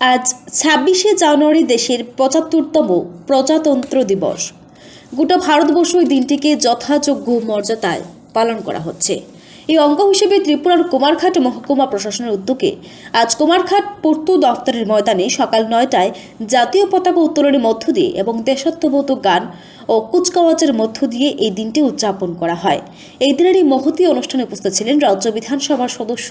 আজ ছাব্বিশে জানুয়ারি দেশের পঁচাত্তরতম প্রজাতন্ত্র দিবস। গোটা ভারতবর্ষ দিনটিকে যথাযোগ্য মর্যাদায় পালন করা হচ্ছে। এই অঙ্গ হিসেবে ত্রিপুরার কুমারঘাট মহকুমা প্রশাসনের উদ্যোগে আজ কুমারঘাট পূর্ত দফতরের ময়দানে সকাল নয়টায় জাতীয় পতাকা উত্তোলনের মধ্য দিয়ে এবং দেশাত্মবোধক গান ও কুচকাওয়াজের মধ্য দিয়ে এই দিনটি উদযাপন করা হয়। এই দিনের এই মহতী অনুষ্ঠানে উপস্থিত ছিলেন রাজ্য বিধানসভার সদস্য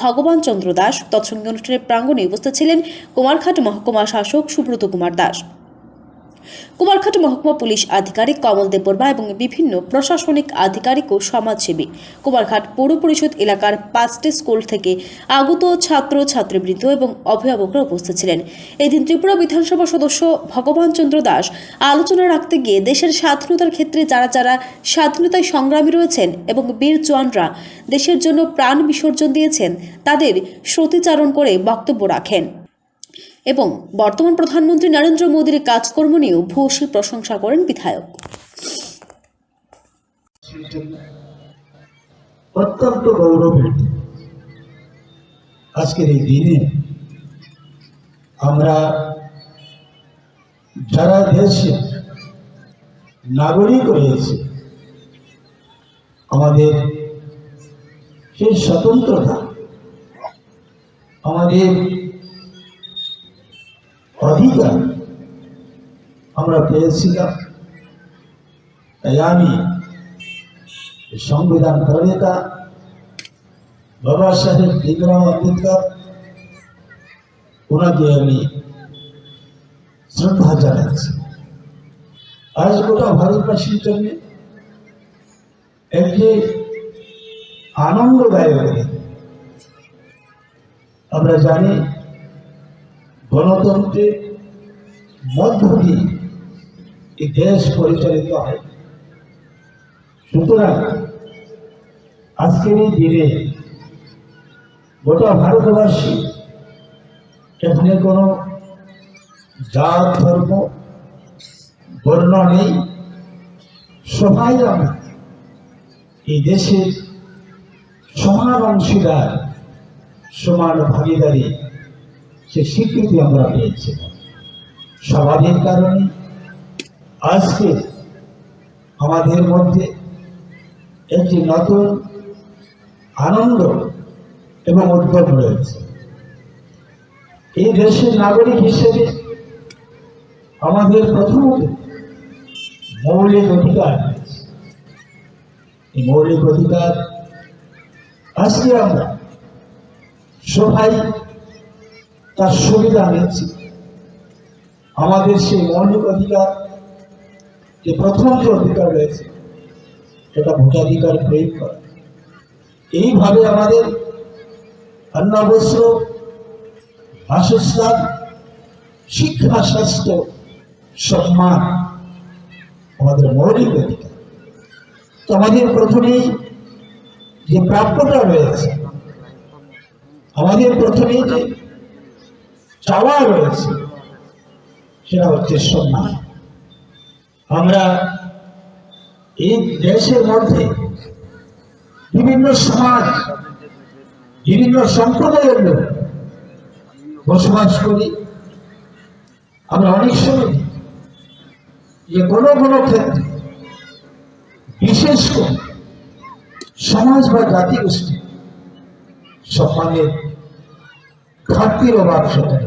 ভগবান চন্দ্র দাস। তৎসঙ্গে অনুষ্ঠানের প্রাঙ্গণে উপস্থিত ছিলেন কুমারঘাট মহকুমা শাসক সুব্রত কুমার দাস। কুমারঘাট মহকুমা পুলিশ আধিকারিক কমল দেববর্মা এবং বিভিন্ন প্রশাসনিক আধিকারিক ও সমাজসেবী। কুমারঘাট পৌর পরিষদ এলাকার পাঁচটি স্কুল থেকে আগত ছাত্র ছাত্রীবৃন্দ এবং অভিভাবকরা উপস্থিত ছিলেন। এদিন ত্রিপুরা বিধানসভা সদস্য ভগবান চন্দ্র দাস আলোচনা রাখতে গিয়ে দেশের স্বাধীনতার ক্ষেত্রে যারা যারা স্বাধীনতায় সংগ্রামী রয়েছেন এবং বীর জওয়ানরা দেশের জন্য প্রাণ বিসর্জন দিয়েছেন, তাদের শ্রুতিচারণ করে বক্তব্য রাখেন। এবং বর্তমান প্রধানমন্ত্রী নরেন্দ্র মোদীর কাজকর্ম নিয়েও ভূয়সী প্রশংসা করেন বিধায়ক। অত্যন্ত আজকের এই দিনে আমরা যারা দেশে নাগরিক রয়েছে, আমাদের সেই স্বতন্ত্রতা, আমাদের অধিকার। আমরা পেয়েছিলাম। তাই আমি সংবিধান প্রণেতা বাবা সাহেব ভীমরাও আম্বেদকর ওনাকে আমি শ্রদ্ধা জানাচ্ছি। আজ গোটা ভারতবাসীর জন্য একটি আনন্দদায়ক। আমরা জানি গণতন্ত্রের মধ্য দিয়ে এই দেশ পরিচালিত হয়। সুতরাং আজকের এই দিনে গোটা ভারতবাসী এখানে কোনো জাত, ধর্ম, বর্ণ নেই। সবাই আমরা এই দেশের সমান অংশীদার, সমান ভাগিদারি সে স্বীকৃতি আমরা পেয়েছি। স্বাভাবিক কারণে আজকে আমাদের মধ্যে একটি নতুন আনন্দ এবং উদ্যোগ রয়েছে। এই দেশের নাগরিক হিসেবে আমাদের প্রথমত মৌলিক অধিকার এই মৌলিক অধিকার আজকে আমরা সবাই তার সুবিধা নিচ্ছি আমাদের সেই মৌলিক অধিকার, যে প্রথম যে অধিকার রয়েছে এটা ভোটাধিকার প্রয়োগ করা। এইভাবে আমাদের অন্নবস্ত্র বাসস্থান, শিক্ষা, স্বাস্থ্য, সম্মান আমাদের মৌলিক অধিকার। তো আমাদের প্রথমেই যে প্রাপ্যতা রয়েছে, আমাদের প্রথমেই যে চাওয়া রয়েছে, সেটা হচ্ছে সম্মান। আমরা এই দেশের মধ্যে বিভিন্ন সমাজ, বিভিন্ন সম্প্রদায়ের লোক বসবাস করি। আমরা অনেক সময় যে কোনো কোনো ক্ষেত্রে, বিশেষ করে সমাজ বা জাতিগোষ্ঠী সম্মানের ঘাটতির অভাব সেখানে